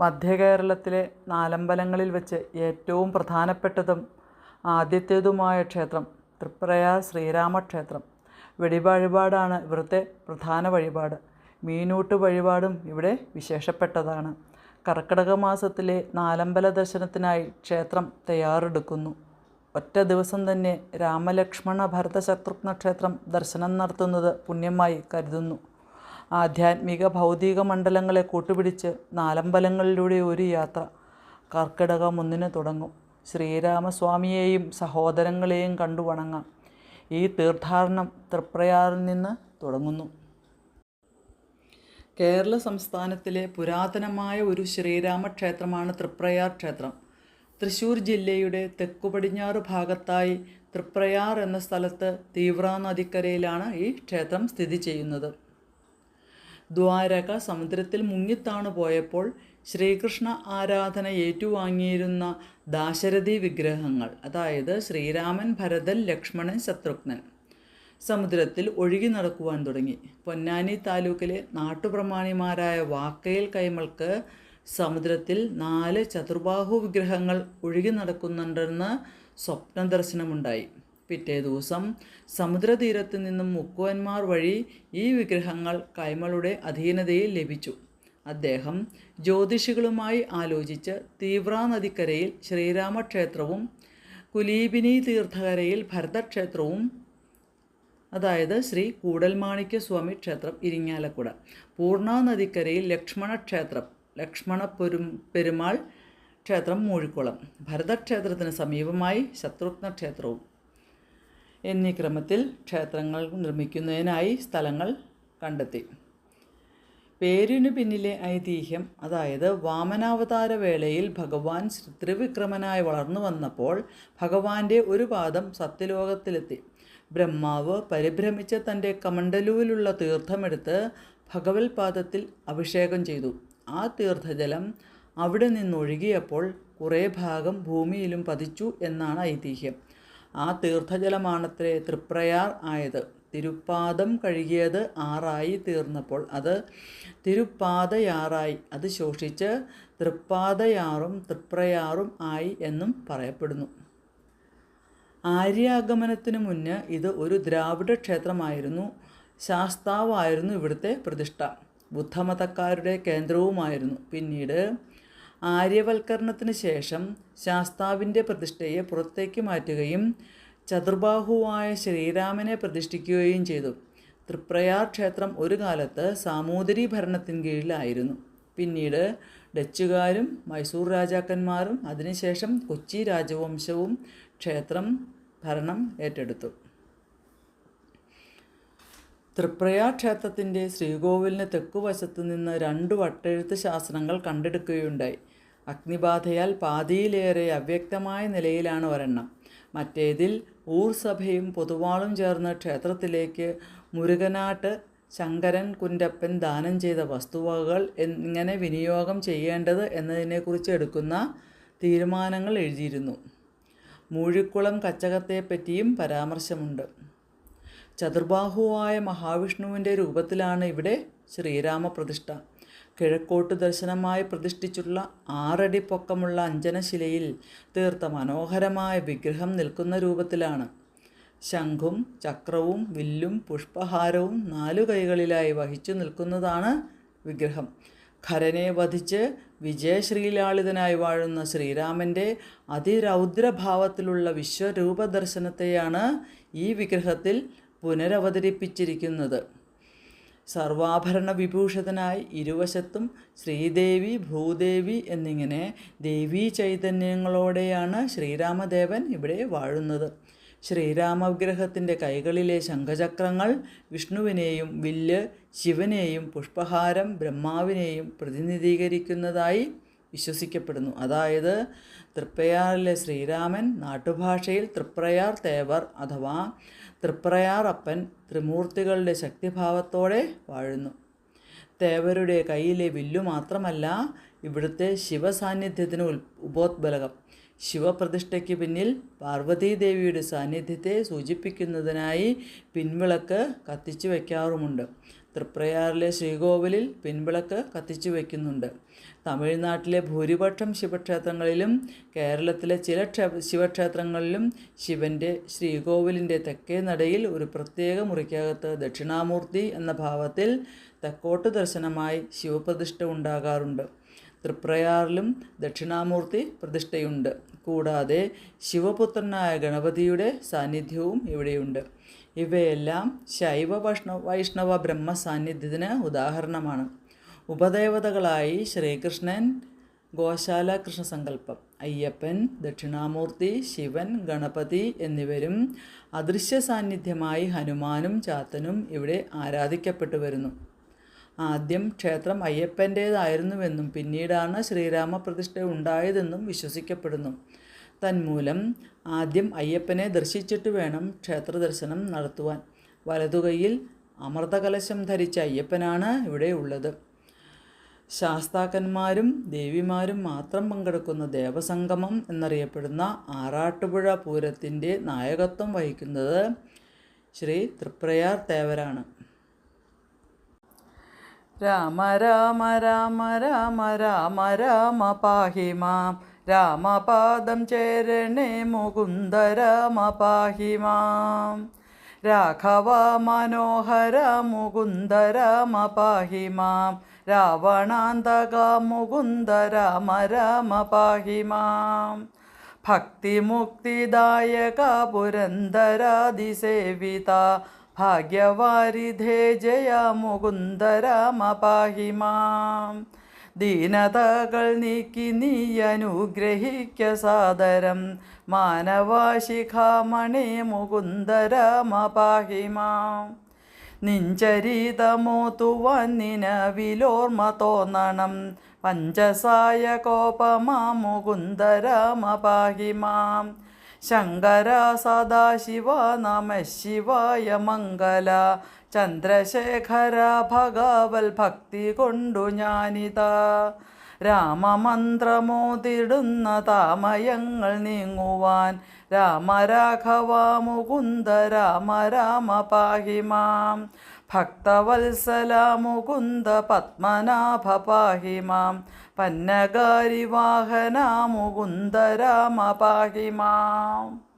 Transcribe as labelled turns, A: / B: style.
A: മധ്യകേരളത്തിലെ നാലമ്പലങ്ങളിൽ വെച്ച് ഏറ്റവും പ്രധാനപ്പെട്ടതും ആദ്യത്തേതുമായ ക്ഷേത്രം തൃപ്രയാർ ശ്രീരാമക്ഷേത്രം. വെടിവഴിപാടാണ് ഇവിടുത്തെ പ്രധാന വഴിപാട്. മീനൂട്ട് വഴിപാടും ഇവിടെ വിശേഷപ്പെട്ടതാണ്. കർക്കിടക മാസത്തിലെ നാലമ്പല ദർശനത്തിനായി ക്ഷേത്രം തയ്യാറെടുക്കുന്നു. ഒറ്റ ദിവസം തന്നെ രാമലക്ഷ്മണ ഭരത ശത്രുഘ്ന ക്ഷേത്രം ദർശനം നടത്തുന്നത് പുണ്യമായി കരുതുന്നു. ആധ്യാത്മിക ഭൗതിക മണ്ഡലങ്ങളെ കൂട്ടുപിടിച്ച് നാലമ്പലങ്ങളിലൂടെ ഒരു യാത്ര കർക്കിടകം ഒന്നിന് തുടങ്ങും. ശ്രീരാമസ്വാമിയെയും സഹോദരങ്ങളെയും കണ്ടു വണങ്ങാം. ഈ തീർത്ഥാടനം തൃപ്രയാറിൽ നിന്ന് തുടങ്ങുന്നു. കേരള സംസ്ഥാനത്തിലെ പുരാതനമായ ഒരു ശ്രീരാമ ക്ഷേത്രമാണ് തൃപ്രയാർ ക്ഷേത്രം. തൃശ്ശൂർ ജില്ലയുടെ തെക്കു പടിഞ്ഞാറ് ഭാഗത്തായി തൃപ്രയാർ എന്ന സ്ഥലത്ത് തീവ്ര നദിക്കരയിലാണ് ഈ ക്ഷേത്രം സ്ഥിതി ചെയ്യുന്നത്. ദ്വാരക സമുദ്രത്തിൽ മുങ്ങിത്താണു പോയപ്പോൾ ശ്രീകൃഷ്ണ ആരാധന ഏറ്റുവാങ്ങിയിരുന്ന ദാശരഥി വിഗ്രഹങ്ങൾ അതായത് ശ്രീരാമൻ ഭരതൻ ലക്ഷ്മണൻ ശത്രുഘ്നൻ സമുദ്രത്തിൽ ഒഴുകി നടക്കുവാൻ തുടങ്ങി. പൊന്നാനി താലൂക്കിലെ നാട്ടുപ്രമാണിമാരായ വാക്കയിൽ കൈമൾക്ക് സമുദ്രത്തിൽ നാല് ചതുർബാഹു വിഗ്രഹങ്ങൾ ഒഴുകി നടക്കുന്നുണ്ടെന്ന് സ്വപ്ന ദർശനമുണ്ടായി പിറ്റേ ദിവസം സമുദ്രതീരത്ത് നിന്നും മുക്കുവന്മാർ വഴി ഈ വിഗ്രഹങ്ങൾ കൈമളുടെ അധീനതയിൽ ലഭിച്ചു. അദ്ദേഹം ജ്യോതിഷികളുമായി ആലോചിച്ച് തീവ്ര നദിക്കരയിൽ ശ്രീരാമക്ഷേത്രവും കുലീബിനി തീർത്ഥകരയിൽ ഭരതക്ഷേത്രവും അതായത് ശ്രീ കൂടൽമാണിക്യ സ്വാമി ക്ഷേത്രം ഇരിങ്ങാലക്കുട പൂർണാനദിക്കരയിൽ ലക്ഷ്മണക്ഷേത്രം ലക്ഷ്മണ ക്ഷേത്രം പെരുമാൾ ക്ഷേത്രം മൂഴിക്കുളം ഭരതക്ഷേത്രത്തിന് സമീപമായി ശത്രുഘ്ന ക്ഷേത്രവും എന്നീ ക്രമത്തിൽ ക്ഷേത്രങ്ങൾ നിർമ്മിക്കുന്നതിനായി സ്ഥലങ്ങൾ കണ്ടെത്തി. പേരിനു പിന്നിലെ ഐതിഹ്യം അതായത് വാമനാവതാര വേളയിൽ ഭഗവാൻ ശ്രീ ത്രിവിക്രമനായി വളർന്നു വന്നപ്പോൾ ഭഗവാന്റെ ഒരു പാദം സത്യലോകത്തിലെത്തി. ബ്രഹ്മാവ് പരിഭ്രമിച്ച തന്റെ കമണ്ടലുവിലുള്ള തീർത്ഥമെടുത്ത് ഭഗവത് പാദത്തിൽ അഭിഷേകം ചെയ്തു. ആ തീർത്ഥജലം അവിടെ നിന്നൊഴുകിയപ്പോൾ കുറേ ഭാഗം ഭൂമിയിലും പതിച്ചു എന്നാണ് ഐതിഹ്യം. ആ തീർത്ഥജലമാണത്രേ തൃപ്രയാർ ആയത്. തിരുപ്പാദം കഴുകിയത് ആറായി തീർന്നപ്പോൾ അത് തിരുപ്പാതയാറായി അത് ശോഷിച്ച് തൃപ്പാതയാറും തൃപ്രയാറും ആയി എന്നും പറയപ്പെടുന്നു. ആര്യാഗമനത്തിന് മുന്ന് ഇത് ഒരു ദ്രാവിഡ ക്ഷേത്രമായിരുന്നു. ശാസ്താവായിരുന്നു ഇവിടുത്തെ പ്രതിഷ്ഠ. ബുദ്ധമതക്കാരുടെ കേന്ദ്രവുമായിരുന്നു. പിന്നീട് ആര്യവൽക്കരണത്തിന് ശേഷം ശാസ്താവിന്റെ പ്രതിഷ്ഠയെ പുറത്തേക്ക് മാറ്റുകയും ചതുർബാഹുവായ ശ്രീരാമനെ പ്രതിഷ്ഠിക്കുകയും ചെയ്തു. തൃപ്രയാർ ക്ഷേത്രം ഒരു കാലത്ത് സാമൂതിരി ഭരണത്തിന് കീഴിലായിരുന്നു പിന്നീട് ഡച്ചുകാരും മൈസൂർ രാജാക്കന്മാരും അതിനുശേഷം കൊച്ചി രാജവംശവും ക്ഷേത്രം ഭരണം ഏറ്റെടുത്തു. തൃപ്രയാർ ക്ഷേത്രത്തിന്റെ ശ്രീകോവിലിന് തെക്കുവശത്ത് നിന്ന് രണ്ട് വട്ടെഴുത്ത് ശാസനങ്ങൾ കണ്ടെടുക്കുകയുണ്ടായി. അഗ്നിബാധയാൽ പാതിയിലേറെ അവ്യക്തമായ നിലയിലാണ് ഒരെണ്ണം. മറ്റേതിൽ ഊർസഭയും പൊതുവാളും ചേർന്ന് ക്ഷേത്രത്തിലേക്ക് മുരുകനാട്ട് ശങ്കരൻ കുന്റപ്പൻ ദാനം ചെയ്ത വസ്തുവകകൾ എങ്ങനെ വിനിയോഗം ചെയ്യേണ്ടത് എന്നതിനെക്കുറിച്ച് എടുക്കുന്ന തീരുമാനങ്ങൾ എഴുതിയിരുന്നു. മൂഴിക്കുളം കച്ചകത്തെപ്പറ്റിയും പരാമർശമുണ്ട്. ചതുർബാഹുവായ മഹാവിഷ്ണുവിന്റെ രൂപത്തിലാണ് ഇവിടെ ശ്രീരാമ പ്രതിഷ്ഠ കിഴക്കോട്ട് ദർശനമായി പ്രതിഷ്ഠിച്ചുള്ള ആറടി പൊക്കമുള്ള അഞ്ജനശിലയിൽ തീർത്ത മനോഹരമായ വിഗ്രഹം നിൽക്കുന്ന രൂപത്തിലാണ്. ശംഖും ചക്രവും വില്ലും പുഷ്പഹാരവും നാലു കൈകളിലായി വഹിച്ചു നിൽക്കുന്നതാണ് വിഗ്രഹം. ഖരനെ വധിച്ച് വിജയശ്രീലാളിതനായി വാഴുന്ന ശ്രീരാമന്റെ അതിരൗദ്രഭാവത്തിലുള്ള വിശ്വരൂപ ദർശനത്തെയാണ് ഈ വിഗ്രഹത്തിൽ പുനരവതരിപ്പിച്ചിരിക്കുന്നത്. സർവാഭരണ വിഭൂഷിതനായി ഇരുവശത്തും ശ്രീദേവി ഭൂദേവി എന്നിങ്ങനെ ദേവീ ചൈതന്യങ്ങളോടെയാണ് ശ്രീരാമദേവൻ ഇവിടെ വാഴുന്നത്. ശ്രീരാമ വിഗ്രഹത്തിന്റെ കൈകളിലെ ശംഖചക്രങ്ങൾ വിഷ്ണുവിനെയും വില്ല് ശിവനെയും പുഷ്പഹാരം ബ്രഹ്മാവിനെയും പ്രതിനിധീകരിക്കുന്നതായി വിശ്വസിക്കപ്പെടുന്നു. അതായത് തൃപ്പയാറിലെ ശ്രീരാമൻ നാട്ടുഭാഷയിൽ തൃപ്രയാർ തേവർ അഥവാ തൃപ്രയാർ അപ്പൻ ത്രിമൂർത്തികളുടെ ശക്തിഭാവത്തോടെ വാഴുന്നു. തേവരുടെ കയ്യിലെ വില്ലു മാത്രമല്ല ഇവിടുത്തെ ശിവസാന്നിധ്യത്തിന് ഉപോത്ബലകം. ശിവപ്രതിഷ്ഠയ്ക്ക് പിന്നിൽ പാർവതീദേവിയുടെ സാന്നിധ്യത്തെ സൂചിപ്പിക്കുന്നതിനായി പിൻവിളക്ക് കത്തിച്ചു വയ്ക്കാറുമുണ്ട്. തൃപ്രയാറിലെ ശ്രീകോവിലിൽ പിൻവിളക്ക് കത്തിച്ചു വയ്ക്കുന്നുണ്ട്. തമിഴ്നാട്ടിലെ ഭൂരിപക്ഷം ശിവക്ഷേത്രങ്ങളിലും കേരളത്തിലെ ചില ശിവക്ഷേത്രങ്ങളിലും ശിവന്റെ ശ്രീകോവിലിന്റെ തെക്കേ നടയിൽ ഒരു പ്രത്യേക മുറിക്കകത്ത് ദക്ഷിണാമൂർത്തി എന്ന ഭാവത്തിൽ തെക്കോട്ട് ദർശനമായി ശിവപ്രതിഷ്ഠ ഉണ്ടാകാറുണ്ട്. തൃപ്രയാറിലും ദക്ഷിണാമൂർത്തി പ്രതിഷ്ഠയുണ്ട്. കൂടാതെ ശിവപുത്രനായ ഗണപതിയുടെ സാന്നിധ്യവും ഇവിടെയുണ്ട്. ഇവയെല്ലാം ശൈവ വൈഷ്ണവ ബ്രഹ്മ സാന്നിധ്യത്തിന് ഉദാഹരണമാണ്. ഉപദേവതകളായി ശ്രീകൃഷ്ണൻ ഗോശാല കൃഷ്ണസങ്കല്പം അയ്യപ്പൻ ദക്ഷിണാമൂർത്തി ശിവൻ ഗണപതി എന്നിവരും അദൃശ്യ സാന്നിധ്യമായി ഹനുമാനും ചാത്തനും ഇവിടെ ആരാധിക്കപ്പെട്ടു വരുന്നു. ആദ്യം ക്ഷേത്രം അയ്യപ്പന്റേതായിരുന്നുവെന്നും പിന്നീടാണ് ശ്രീരാമ പ്രതിഷ്ഠ ഉണ്ടായതെന്നും വിശ്വസിക്കപ്പെടുന്നു. തന്മൂലം ആദ്യം അയ്യപ്പനെ ദർശിച്ചിട്ട് വേണം ക്ഷേത്ര ദർശനം നടത്തുവാൻ. വലതുകൈയിൽ അമൃതകലശം ധരിച്ച അയ്യപ്പനാണ് ഇവിടെ ഉള്ളത്. ശാസ്താക്കന്മാരും ദേവിമാരും മാത്രം പങ്കെടുക്കുന്ന ദേവസംഗമം എന്നറിയപ്പെടുന്ന ആറാട്ടുപുഴ പൂരത്തിന്റെ നായകത്വം വഹിക്കുന്നത് ശ്രീ തൃപ്രയാർ തേവരാണ്. രാമ രാമ രാമ രാമ രാമ രാമ പാഹി മാം. രാമപാദം ചേരണേ മുകുന്ദ രാമ പാഹി മാം. രാഘവ മനോഹര മുകുന്ദ രാമ പാഹി മാം. രാവണാന്തക മുകുന്ദ രാമ രാമ പാഹി ഭക്തിമുക്തിദായക പുരന്ദരാതിസേവിത ഭാഗ്യവാരിധേ ജയ മുകുന്ദ രാമ പാഹി ദീനതകൾ നീക്കി നീ അനുഗ്രഹിക്ക സാദരം മാനവാശിഖാമണി മുകുന്ദ രാമ പാഹി നിഞ്ചരിതമോത്തുവാൻ വിലോർമ തോന്നണം. പഞ്ചസായ കോപമാ മുകുന്ദ രാമ പാഹി മാം ശങ്കര സദാശിവ നമ ശിവായ മംഗല. ചന്ദ്രശേഖര ഭഗവൽ ഭക്തി കൊണ്ടു ഞാനിതാ. രാമമന്ത്രമോതിടുന്ന താമയങ്ങൾ നീങ്ങുവാൻ രാമരാഘവ മുകുന്ദ രാമ രാമ പാഹിമാം ഭക്തവത്സല പത്മനാഭ പാഹിമാം പന്നകാരി വാഹന രാമ പാഹി മാം